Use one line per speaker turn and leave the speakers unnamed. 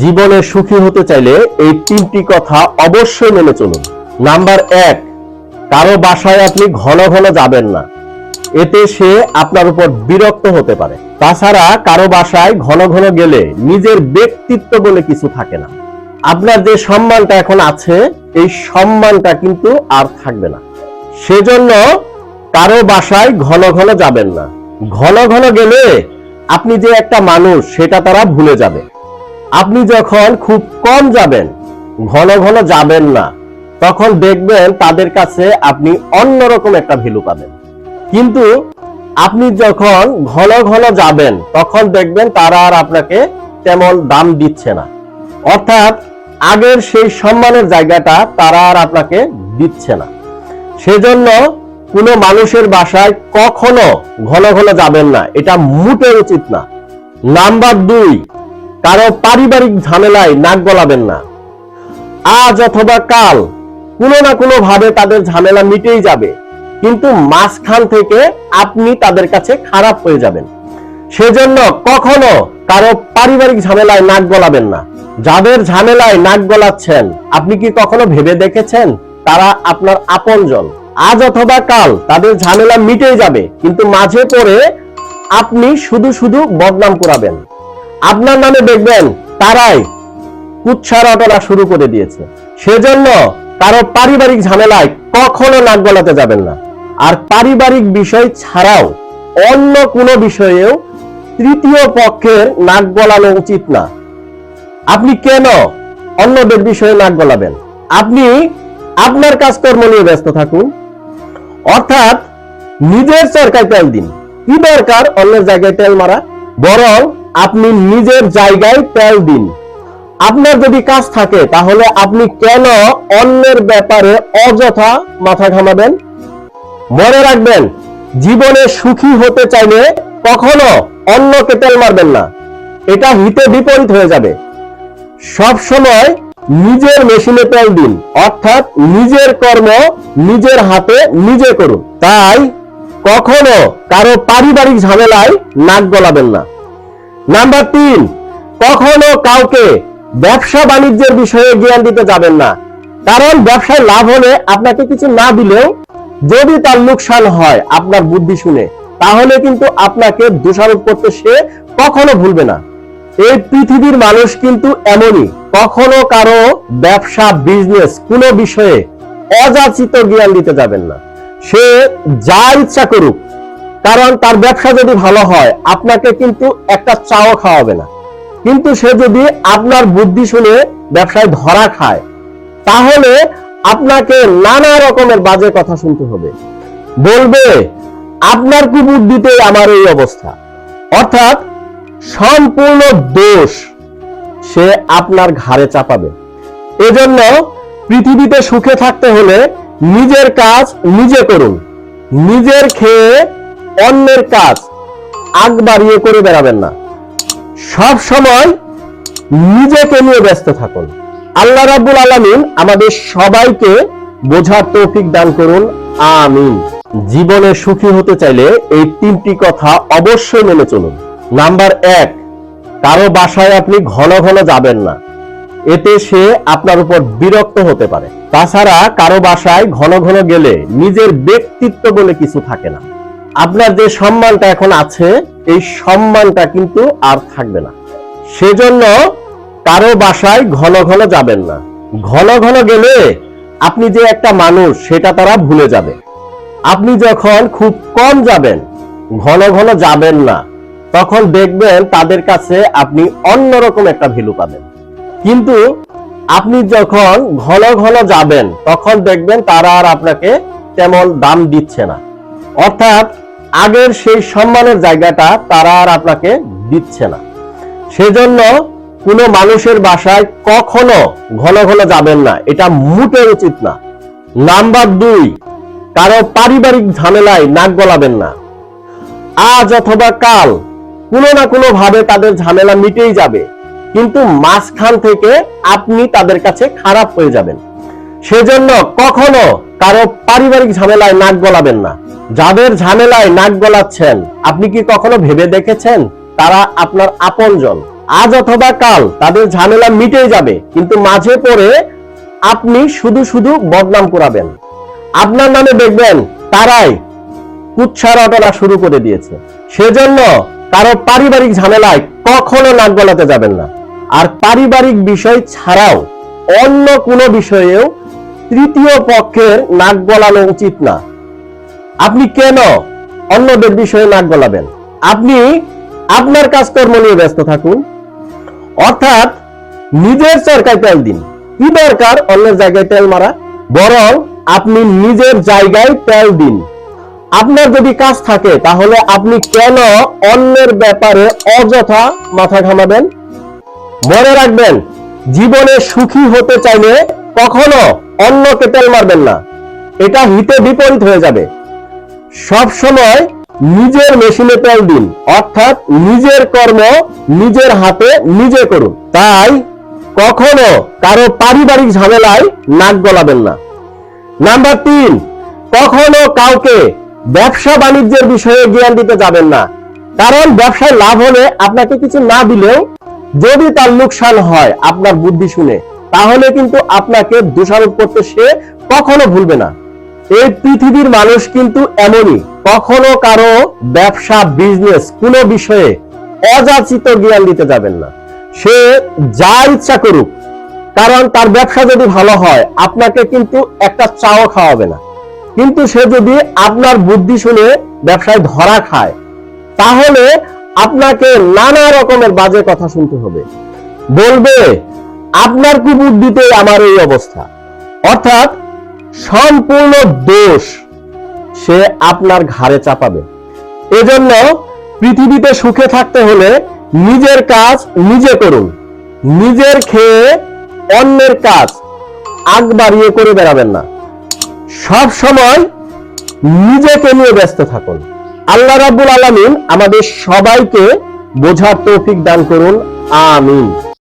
জীবনে সুখী হতে চাইলে এই তিনটি কথা অবশ্যই মেনে চলুন। নাম্বার এক, কারও বাসায় আপনি ঘন ঘন যাবেন না। এতে সে আপনার উপর বিরক্ত হতে পারে। তাছাড়া কারও বাসায় ঘন ঘন গেলে নিজের ব্যক্তিত্ব বলে কিছু থাকে না। আপনার যে সম্মানটা এখন আছে, এই সম্মানটা কিন্তু আর থাকবে না। সেজন্য কারও বাসায় ঘন ঘন যাবেন না। ঘন ঘন গেলে আপনি যে একটা মানুষ, সেটা তারা ভুলে যাবে। আপনি যখন খুব কম যাবেন, ঘন ঘন যাবেন না, তখন দেখবেন তাদের কাছে আপনি অন্যরকম একটা ভ্যালু পাবেন। কিন্তু আপনি যখন ঘন ঘন যাবেন, তখন দেখবেন তারা আর আপনাকে তেমন দাম দিচ্ছে না। অর্থাৎ আগের সেই সম্মানের জায়গাটা তারা আর আপনাকে দিচ্ছে না। সেজন্য কোনো মানুষের বাসায় কখনো ঘন ঘন যাবেন না, এটা মোটে উচিত না। নাম্বার দুই কারও পারিবারিক ঝামেলায় নাক গলাবেন না। আজ অথবা কাল কোনো না কোনো ভাবে তাদের ঝামেলা মিটেই যাবে, কিন্তু মাঝখান থেকে আপনি তাদের কাছে খারাপ হয়ে যাবেন। সেজন্য কখনো কারও পারিবারিক ঝামেলায় নাক গলাবেন না। যাদের ঝামেলায় নাক গলাচ্ছেন, আপনি কি কখনো ভেবে দেখেছেন? তারা আপনার আপনজন। আজ অথবা কাল তাদের ঝামেলা মিটেই যাবে, কিন্তু মাঝে পড়ে আপনি শুধু শুধু বদনাম করাবেন। আপনার নামে দেখবেন তারাই কুচ্ছা রটনা শুরু করে দিয়েছে। সেজন্য কারও পারিবারিক ঝামেলায় কখনো নাক গলাতে যাবেন না। আর পারিবারিক বিষয় ছাড়াও অন্য কোনো বিষয়েও তৃতীয় পক্ষের নাক গলানো উচিত না। আপনি কেন অন্যদের বিষয়ে নাক গলাবেন? আপনি আপনার কাজকর্ম নিয়ে ব্যস্ত থাকুন। অর্থাৎ নিজের চরকায় তেল দিন। কি দরকার অন্যের জায়গায় তেল মারা? বরং আপনি নিজের জায়গায় তেল দিন। আপনার যদি কাজ থাকে, তাহলে আপনি কেন অন্যের ব্যাপারে অযথা মাথা ঘামাবেন? মনে রাখবেন, জীবনে সুখী হতে চাইলে কখনো অন্যকে তেল মারবেন না। এটা হিতে বিপরীত হয়ে যাবে। সব সময় নিজের মেশিনে তেল দিন, অর্থাৎ নিজের কর্ম নিজের হাতে নিজে করুন। তাই কখনো কারও পারিবারিক ঝামেলায় নাক গলাবেন না। নাম্বার তিন, কখনো কাউকে ব্যবসা বাণিজ্যের বিষয়ে জ্ঞান দিতে যাবেন না। কারণ ব্যবসায় লাভ হলে আপনাকে কিছু না দিলেও যদি তার লোকসান হয় আপনার বুদ্ধি শুনে, তাহলে কিন্তু আপনাকে দোষারোপ করতে সে কখনো ভুলবে না। এই পৃথিবীর মানুষ কিন্তু এমনই, কখনো কারও ব্যবসা বিজনেস কোনো বিষয়ে অযাচিত জ্ঞান দিতে যাবেন না। সে যা ইচ্ছা করুক কারণ তার ব্যবসা যদি ভালো হয়, আপনাকে কিন্তু একটা চাও খাওয়াবে না। কিন্তু সে যদি আপনার বুদ্ধি শুনে ব্যবসায় ধরা খায়, তাহলে আপনাকে নানা রকমের বাজে কথা শুনতে হবে। বলবে, আপনার কুবুদ্ধিতে আমার এই অবস্থা? অর্থাৎ সম্পূর্ণ দোষ সে আপনার ঘাড়ে চাপাবে। এজন্য পৃথিবীতে সুখে থাকতে হলে নিজের কাজ নিজে করুন। নিজের খেয়ে অন্যের কাজ আগ বাড়িয়ে করে বেড়াবেন না। সব সময় নিজেকে নিয়ে ব্যস্ত থাকুন। আল্লাহ রাব্বুল আলামিন আমাদের সবাইকে বোঝার তৌফিক দান করুন। আমিন। জীবনে সুখী হতে চাইলে এই তিনটি কথা অবশ্যই মেনে চলুন। নাম্বার এক, কারও বাসায় আপনি ঘন ঘন যাবেন না। এতে সে আপনার উপর বিরক্ত হতে পারে। তাছাড়া কারও বাসায় ঘন ঘন গেলে নিজের ব্যক্তিত্ব বলে কিছু থাকে না। আপনার যে সম্মানটা এখন আছে, এই সম্মানটা কিন্তু আর থাকবে না। সেজন্য কারও বাসায় ঘন ঘন যাবেন না। ঘন ঘন গেলে আপনি যে একটা মানুষ, সেটা তারা ভুলে যাবে। আপনি যখন খুব কম যাবেন, ঘন ঘন যাবেন না, তখন দেখবেন তাদের কাছে আপনি অন্যরকম একটা ভ্যালু পাবেন। কিন্তু আপনি যখন ঘন ঘন যাবেন, তখন দেখবেন তারা আর আপনাকে তেমন দাম দিচ্ছে না। অর্থাৎ আগের সেই সম্মানের জায়গাটা তারা আর আপনাকে দিচ্ছে না। সেজন্য কোনো মানুষের বাসায় কখনো ঘন ঘন যাবেন না। এটা মোটে উচিত না। নাম্বার দুই, কারও পারিবারিক ঝামেলায় নাক গলাবেন না। আজ অথবা কাল কোনো না কোনো ভাবে তাদের ঝামেলা মিটেই যাবে। কিন্তু মাঝখান থেকে আপনি তাদের কাছে খারাপ হয়ে যাবেন। সেজন্য কখনো কারও পারিবারিক ঝামেলায় নাক গলাবেন না। যাদের ঝামেলায় নাক গলাচ্ছেন, আপনি কি কখনো ভেবে দেখেছেন? তারা আপনার আপনজন। আজ অথবা কাল তাদের ঝামেলা মিটে যাবে, কিন্তু মাঝে পড়ে আপনি শুধু শুধু বদনাম করাবেন। আপনার নামে দেখবেন, তারাই কুচ্ছা রটনা শুরু করে দিয়েছে। সেজন্য কারও পারিবারিক ঝামেলায় কখনো নাক গলাতে যাবেন না। আর পারিবারিক বিষয় ছাড়াও অন্য কোনো বিষয়েও তৃতীয় পক্ষের নাক গলানো উচিত না। আপনি কেন অন্যদের বিষয়ে নাক গলাবেন? আপনি আপনার কাজকর্ম নিয়ে ব্যস্ত থাকুন। অর্থাৎ নিজের চরকায় তেল দিন। কি দরকার অন্যের জায়গায় তেল মারা? বরং আপনি নিজের জায়গায় তেল দিন। আপনার যদি কাজ থাকে, তাহলে আপনি কেন অন্যের ব্যাপারে অযথা মাথা ঘামাবেন? মনে রাখবেন, জীবনে সুখী হতে চাইলে কখনো অন্যকে তেল মারবেন না। এটা হিতে বিপরীত হয়ে যাবে। সব সময় নিজের মেশিনে তেল দিন। অর্থাৎ নিজের কর্ম নিজের হাতে নিজে করুন। তাই কখনো কারও পারিবারিক ঝামেলায় নাক গলাবেন না। নাম্বার তিন, কখনো কাউকে ব্যবসা বাণিজ্যের বিষয়ে জ্ঞান দিতে যাবেন না। কারণ ব্যবসায় লাভ হলে আপনাকে কিছু না দিলেও যদি তার লোকসান হয় আপনার বুদ্ধি শুনে, তাহলে কিন্তু আপনাকে দোষারোপ করতে সে কখনো ভুলবে না। এই পৃথিবীর মানুষ কিন্তু এমনই। কখনো কারও ব্যবসা বিজনেস কোনো বিষয়ে অযাচিত জ্ঞান দিতে যাবেন না। সে যা ইচ্ছা করুক, কারণ তার ব্যবসা যদি ভালো হয়, আপনাকে কিন্তু একটা চাও খাওয়াবে না। কিন্তু সে যদি আপনার বুদ্ধি শুনে ব্যবসায় ধরা খায়, তাহলে আপনাকে নানা রকমের বাজে কথা শুনতে হবে। বলবে, আপনার কুবুদ্ধিতে আমার এই অবস্থা। অর্থাৎ সম্পূর্ণ দোষ সে আপনার ঘাড়ে চাপাবে। এজন্য পৃথিবীতে সুখে থাকতে হলে নিজের কাজ নিজে করুন। নিজের খেয়ে অন্যের কাজ আগ বাড়িয়ে করে বেড়াবেন না। সব সময় নিজেকে নিয়ে ব্যস্ত থাকুন। আল্লাহ রাব্বুল আলামিন আমাদের সবাইকে বোঝার তৌফিক দান করুন। আমিন।